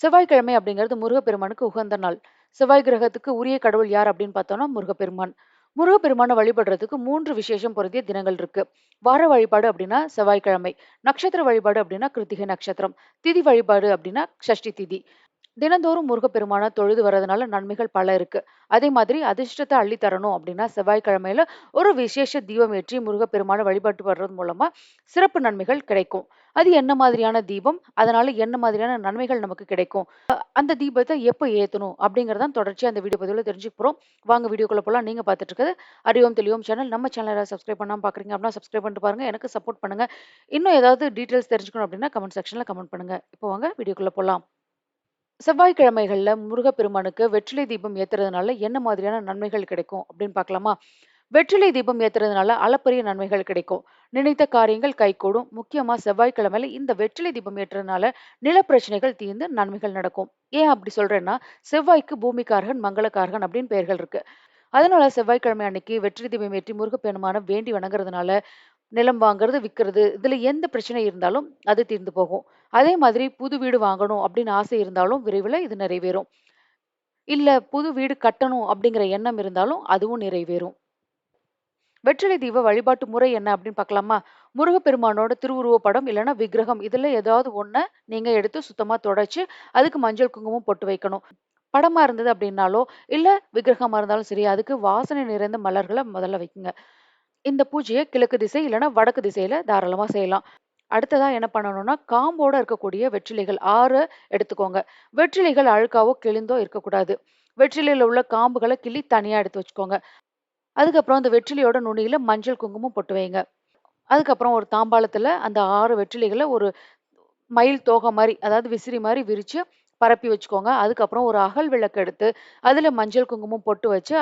செவ்வாய்க்கிழமை அப்படிங்கிறது முருகப்பெருமானுக்கு உகந்த நாள். செவ்வாய் கிரகத்துக்கு உரிய கடவுள் யார் அப்படின்னு பார்த்தோம்னா முருகப்பெருமான். முருகப்பெருமானை வழிபடுறதுக்கு மூன்று விசேஷம் பொருந்திய தினங்கள் இருக்கு. வார வழிபாடு அப்படின்னா செவ்வாய்க்கிழமை. நட்சத்திர வழிபாடு அப்படின்னா கிருத்திகை நட்சத்திரம். திதி வழிபாடு அப்படின்னா சஷ்டி திதி. தினந்தோறும் முருகப்பெருமான தொழுது வர்றதுனால நன்மைகள் பல இருக்கு. அதே மாதிரி அதிர்ஷ்டத்தை அள்ளி தரணும் அப்படின்னா செவ்வாய்க்கிழமையில ஒரு விசேஷ தீபம் ஏற்றி முருகப்பெருமான வழிபாட்டு வர்றது மூலமா சிறப்பு நன்மைகள் கிடைக்கும். அது என்ன மாதிரியான தீபம்? அதனால என்ன மாதிரியான நன்மைகள் நமக்கு கிடைக்கும்? அந்த தீபத்தை எப்போ ஏத்தணும்? அப்படிங்கிறத தொடர்ச்சியா அந்த வீடியோ பதிவுல தெரிஞ்சுக்க போறோம். வாங்க வீடியோக்குள்ள போலாம். நீங்க பார்த்துட்டு இருக்கிறது அறிவோம் தெளிவோம் சேனல். நம்ம சேனலை சப்ஸ்கிரைப் பண்ணாமல் பார்க்குறீங்க அப்படின்னா சப்ஸ்கிரைப் பண்ணிட்டு பாருங்க. எனக்கு சப்போர்ட் பண்ணுங்க. இன்னும் ஏதாவது டீட்டெயில்ஸ் தெரிஞ்சுக்கணும் அப்படின்னா கமெண்ட் செக்ஷன்ல கமெண்ட் பண்ணுங்க. இப்போ வாங்க வீடியோக்குள்ள போலாம். செவ்வாய்க்கிழமைகள்ல முருகப்பெருமானுக்கு வெற்றிலை தீபம் ஏத்துறதுனால என்ன மாதிரியான நன்மைகள் கிடைக்கும் அப்படின்னு பார்க்கலாமா? வெற்றிலை தீபம் ஏத்துறதுனால அளப்பரிய நன்மைகள் கிடைக்கும். நினைத்த காரியங்கள் கைகூடும். முக்கியமா செவ்வாய்க்கிழமையில இந்த வெற்றிலை தீபம் ஏற்றுறதுனால நிலப்பிரச்சனைகள் தீர்ந்து நன்மைகள் நடக்கும். ஏன் அப்படி சொல்றேன்னா, செவ்வாய்க்கு பூமிக்காரகன் மங்களக்காரகன் அப்படின்னு பெயர்கள் இருக்கு. அதனால செவ்வாய்க்கிழமை அன்னைக்கு வெற்றிலை தீபம் ஏற்றி முருகப்பெருமான வேண்டி வணங்குறதுனால நிலம் வாங்குறது, விக்கிறது இதுல எந்த பிரச்சனை இருந்தாலும் அது தீர்ந்து போகும். அதே மாதிரி புது வீடு வாங்கணும் அப்படின்னு ஆசை இருந்தாலும் விரைவில இது நிறைவேறும். இல்ல புது வீடு கட்டணும் அப்படிங்கிற எண்ணம் இருந்தாலும் அதுவும் நிறைவேறும். வெற்றிலை தீப வழிபாட்டு முறை என்ன அப்படின்னு பார்க்கலாமா? முருகப்பெருமானோட திருவுருவ படம் இல்லன்னா விக்கிரகம் இதுல ஏதாவது ஒண்ண நீங்க எடுத்து சுத்தமா தொடச்சி அதுக்கு மஞ்சள், குங்குமம் போட்டு வைக்கணும். படமா இருந்தது அப்படின்னாலோ, இல்ல விக்கிரகமாக இருந்தாலும் சரி, அதுக்கு வாசனை நிறைந்த மலர்களை முதல்ல வைக்குங்க. இந்த பூஜையை கிழக்கு திசை இல்லைன்னா வடக்கு திசையில தாராளமாக செய்யலாம். அடுத்ததா என்ன பண்ணணும்னா, காம்போட இருக்கக்கூடிய வெற்றிலைகள் ஆறு எடுத்துக்கோங்க. வெற்றிலைகள் அழுக்காவோ, கிழிந்தோ இருக்கக்கூடாது. வெற்றிலையில் உள்ள காம்புகளை கிள்ளி தனியாக எடுத்து வச்சுக்கோங்க. அதுக்கப்புறம் அந்த வெற்றிலையோட நுனியில மஞ்சள், குங்குமம் போட்டு வைங்க. அதுக்கப்புறம் ஒரு தாம்பாளத்துல அந்த ஆறு வெற்றிலைகளை ஒரு மயில் தோகை மாதிரி அதாவது விசிறி மாதிரி விரிச்சு பரப்பி வச்சுக்கோங்க. அதுக்கப்புறம் ஒரு அகல் விளக்கு எடுத்து, அதுல மஞ்சள், குங்குமம் பொட்டு வச்சு,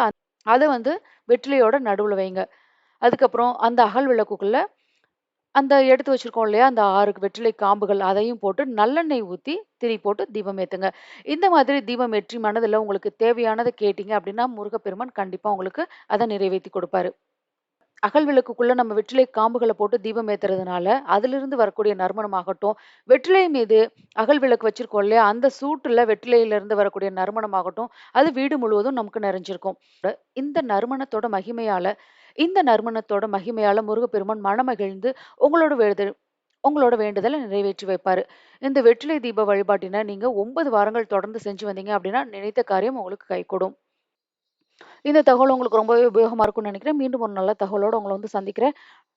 அதை வந்து வெற்றிலையோட நடுவுல வைங்க. அதுக்கப்புறம் அந்த அகல் விளக்குக்குள்ள அந்த எடுத்து வச்சிருக்கோம் இல்லையா? அந்த ஆறு வெற்றிலை காம்புகள் அதையும் போட்டு நல்லெண்ணெய் ஊற்றி திரி போட்டு தீபம் ஏத்துங்க. இந்த மாதிரி தீபம் ஏற்றி மனதுல உங்களுக்கு தேவையானதை கேட்டீங்க அப்படின்னா, முருகப்பெருமான் கண்டிப்பா உங்களுக்கு அதை நிறைவேத்தி கொடுப்பாரு. அகல் விளக்குக்குள்ள நம்ம வெற்றிலை காம்புகளை போட்டு தீபம் ஏத்துறதுனால, அதிலிருந்து வரக்கூடிய நறுமணமாகட்டும், வெற்றிலை மீது அகல் விளக்கு வச்சிருக்கோம் இல்லையா? அந்த சூட்டுல வெற்றிலையிலிருந்து வரக்கூடிய நறுமணமாகட்டும், அது வீடு முழுவதும் நமக்கு நிறைஞ்சிருக்கும். இந்த நறுமணத்தோட மகிமையால இந்த நறுமணத்தோட மகிமையால முருகப்பெருமான் மனமகிழ்ந்து உங்களோட வேண்டுதல் உங்களோட வேண்டுதலை நிறைவேற்றி வைப்பார் இந்த வெற்றிலை தீப வழிபாட்டினை நீங்கள் ஒன்பது வாரங்கள் தொடர்ந்து செஞ்சு வந்தீங்க அப்படின்னா, நினைத்த காரியம் உங்களுக்கு கைகூடும். இந்த தகவல் உங்களுக்கு ரொம்பவே உபயோகமாக இருக்கும்னு நினைக்கிறேன். மீண்டும் ஒரு நல்ல தகவலோடு உங்களை வந்து சந்திக்கிறேன்.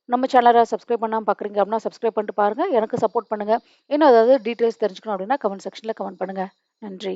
நம்ம சேனலை சப்ஸ்கிரைப் பண்ணாம பார்க்குறீங்க அப்படின்னா, சப்ஸ்கிரைப் பண்ணிட்டு பாருங்கள் எனக்கு சப்போர்ட் பண்ணுங்க. இன்னும் ஏதாவது டீட்டெயில்ஸ் தெரிஞ்சுக்கணும் அப்படின்னா, கமெண்ட் செக்ஷனில் கமெண்ட் பண்ணுங்கள் நன்றி.